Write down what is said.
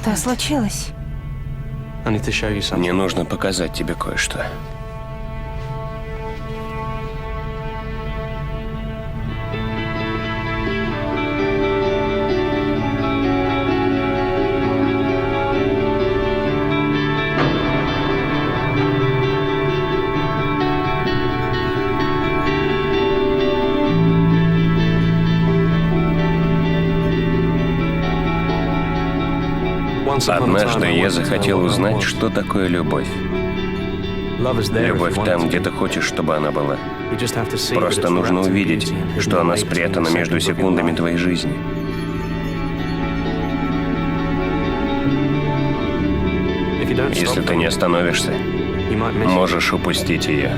Что случилось? Мне нужно показать тебе кое-что. Однажды я захотел узнать, что такое любовь. Любовь там, где ты хочешь, чтобы она была. Просто нужно увидеть, что она спрятана между секундами твоей жизни. Если ты не остановишься, можешь упустить ее.